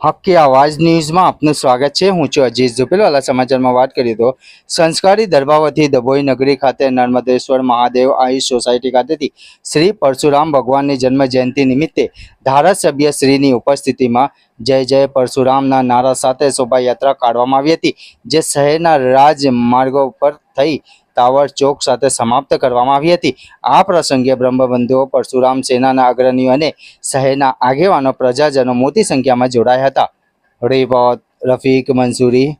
હક્કી આવાજ ન્યૂઝમાં આપનું સ્વાગત છે. હું છું અજીત ઝુપેલવાલા સમાચારમાં વાત કરીએ તો સંસ્કારી દરબાવતી ડભોઈ નગરી ખાતે નર્મદેશ્વર મહાદેવ આયુષ સોસાયટી ખાતેથી શ્રી પરશુરામ ભગવાનની જન્મ જયંતિ નિમિત્તે ધારાસભ્ય શ્રીની ઉપસ્થિતિમાં જય જય પરશુરામના નારા સાથે શોભાયાત્રા કાઢવામાં આવી હતી, જે શહેરના રાજમાર્ગો પર થઈ ટાવર ચોક સાથે સમાપ્ત કરવામાં આવી હતી. આ પ્રસંગે બ્રહ્મબંધુઓ, પરશુરામ સેનાના અગ્રણીઓ અને શહેરના આગેવાનો, પ્રજાજનો મોટી સંખ્યામાં જોડાયા હતા. રિપોર્ટ, રફીક મંસૂરી.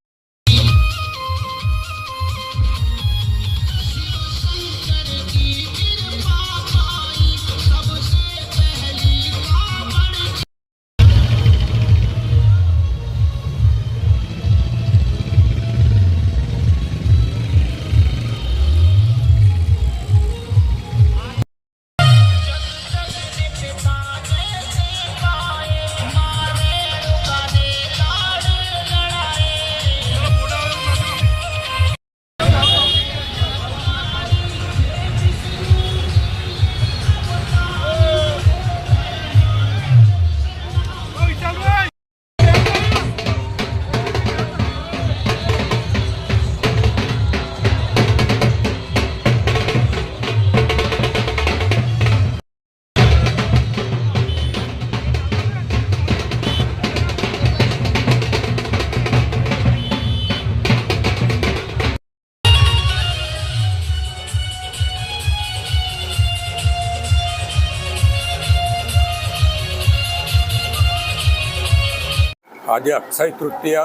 આજે અક્ષય તૃતીય,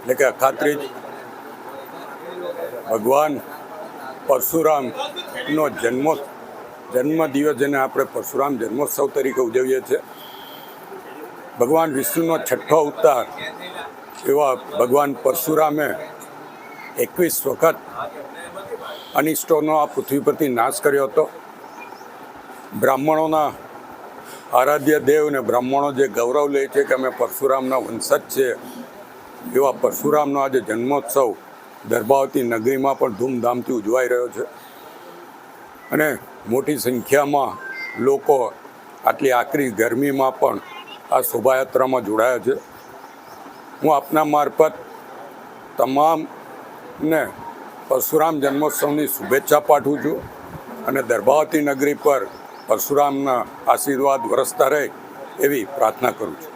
એટલે કે અખાત્રીજ ભગવાન પરશુરામનો જન્મો જન્મ દિવસ જેને આપણે પરશુરામ જન્મોત્સવ તરીકે ઉજવીએ છીએ. ભગવાન વિષ્ણુનો છઠ્ઠો અવતાર એવા ભગવાન પરશુરામે એકવીસ વખત અનિષ્ટોનો આ પૃથ્વી પરથી નાશ કર્યો હતો. બ્રાહ્મણોના આરાધ્ય દેવ અને બ્રાહ્મણો જે ગૌરવ લે છે કે અમે પરશુરામના વંશજ છે, એવા પરશુરામનો આજે જન્મોત્સવ દર્ભાવતી નગરીમાં પણ ધૂમધામથી ઉજવાઈ રહ્યો છે. અને મોટી સંખ્યામાં લોકો આટલી આકરી ગરમીમાં પણ આ શોભાયાત્રામાં જોડાયા છે. હું આપના મારફત તમામને પરશુરામ જન્મોત્સવની શુભેચ્છા પાઠવું છું અને દર્ભાવતી નગરી પર પરશુરામના આશીર્વાદ વરસતા રહે એવી પ્રાર્થના કરું છું.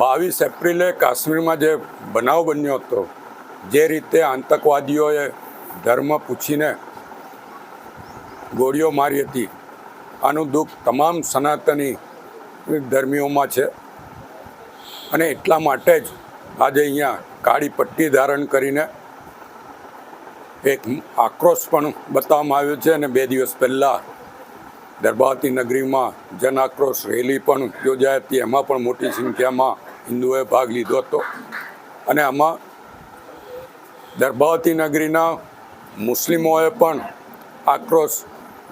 બાવીસ એપ્રિલે કાશ્મીરમાં જે બનાવ બન્યો હતો જે રીતે આતંકવાદીઓએ ધર્મ પૂછીને ગોળીઓ મારી હતી આનું દુઃખ તમામ સનાતની ધર્મીઓમાં છે. અને એટલા માટે જ આજે અહીંયા કાળી પટ્ટી ધારણ કરીને એક આક્રોશ પણ બતાવવામાં આવ્યો છે અને બે દિવસ પહેલાં દરબારતી નગરીમાં જન આક્રોશ રેલી પણ યોજાઈ હતી. એમાં પણ મોટી સંખ્યામાં હિન્દુઓએ ભાગ લીધો હતો. અને આમાં દરબારતી નગરીના મુસ્લિમોએ પણ આક્રોશ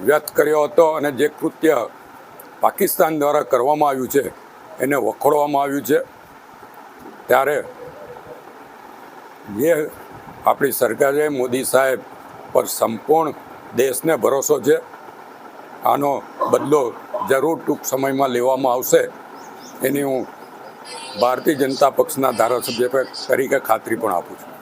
વ્યક્ત કર્યો હતો અને જે કૃત્ય પાકિસ્તાન દ્વારા કરવામાં આવ્યું છે, એને વખોડવામાં આવ્યું છે. ત્યારે જે આપણી સરકારે મોદી સાહેબ પર સંપૂર્ણ દેશને ભરોસો છે. આનો બદલો જરૂર ટૂંક સમયમાં લેવામાં આવશે. એની હું ભારતીય જનતા પક્ષના ધારાસભ્ય તરીકે ખાતરી પણ આપું છું.